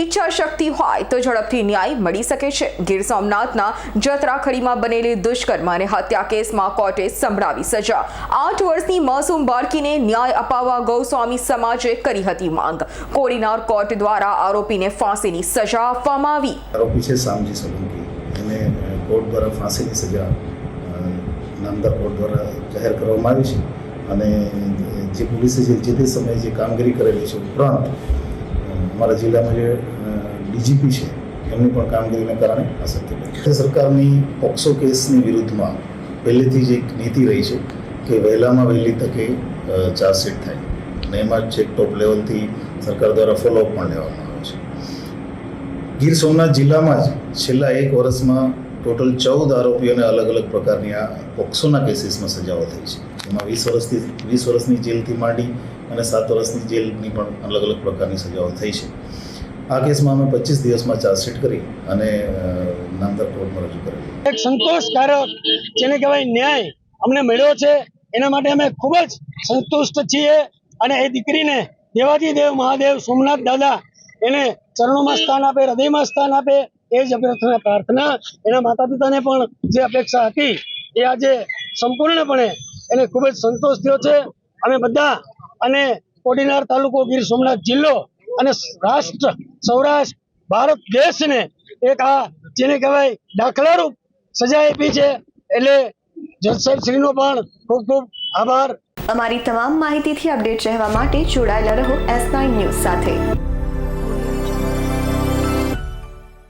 ઈચ્છા શક્તિ હોય તો ઝડપથી ન્યાય મળી શકે છે. ગીર સોમનાથના જત્રાખડીમાં બનેલી દુષ્કર્મ અને હત્યા કેસમાં કોર્ટે સંભળાવી સજા. આઠ વર્ષની માસૂમ બાળકીને ન્યાય અપાવવા ગૌસ્વામી સમાજે કરી હતી માંગ. કોડીનાર કોર્ટ દ્વારા આરોપીને ફાંસીની સજા આપવામાં આવી. આરોપી છે સામજી સોલંકી. એને કોર્ટ દ્વારા ફાંસીની સજા નામદાર કોર્ટ દ્વારા જાહેર કરવામાં આવી છે. અને જે પોલીસે જે તે સમયે જે કામગીરી કરેલી છે ઉપરાંત અમારા જિલ્લામાં જે ડીજીપી છે, એમની પણ કામગીરીને કારણે શક્ય બન્યું. સરકારની પોક્સો કેસની વિરુદ્ધમાં પહેલેથી જ એક નીતિ રહી છે કે વહેલામાં વહેલી તકે ચાર્જશીટ થાય. અને એમાં છેક ટોપ લેવલથી સરકાર દ્વારા ફોલોઅપ પણ લેવામાં આવે છે. ગીર સોમનાથ જિલ્લામાં જ છેલ્લા એક વર્ષમાં ટોટલ ચૌદ આરોપીઓને અલગ અલગ પ્રકારની આ પોક્સોના કેસીસમાં સજાઓ થઈ છે. એમાં વીસ વર્ષથી, વીસ વર્ષની જેલથી માંડી અને સાત વર્ષની જેલની પણ અલગ અલગ પ્રકારની સજાઓ થઈ છે. આ કેસમાં અમે પચીસ દિવસમાં ચાર્જશીટ કરી અને નામદાર કોર્ટમાં રજૂ કરેલી. એક સંતોષકારક, જેને કહેવાય ન્યાય, અમને મળ્યો છે. એના માટે અમે ખૂબ જ સંતુષ્ટ છીએ અને એ દીકરીને દેવાજી દેવ મહાદેવ સોમનાથ દાદા એને ચરણોમાં સ્થાન આપે, હૃદયમાં સ્થાન આપે. એ જ અભ્યર્થના પ્રાર્થના એના માતા પિતાને પણ જે અપેક્ષા હતી એ આજે સંપૂર્ણપણે એને ખૂબ જ સંતોષ થયો છે. અમે બધા અને કોડીનાર તાલુકો ગીર સોમનાથ જિલ્લો અને રાષ્ટ્ર સૌરાષ્ટ્ર, ભારત દેશને એક આ જેને કહેવાય દાખલારૂપ સજા આપી છે. એટલે જજ સાહેબ શ્રીનો પણ ખૂબ ખૂબ આભાર. અમારી તમામ માહિતીથી અપડેટ રહેવા માટે જોડાયેલા રહો એસ નાઇન ન્યૂઝ સાથે.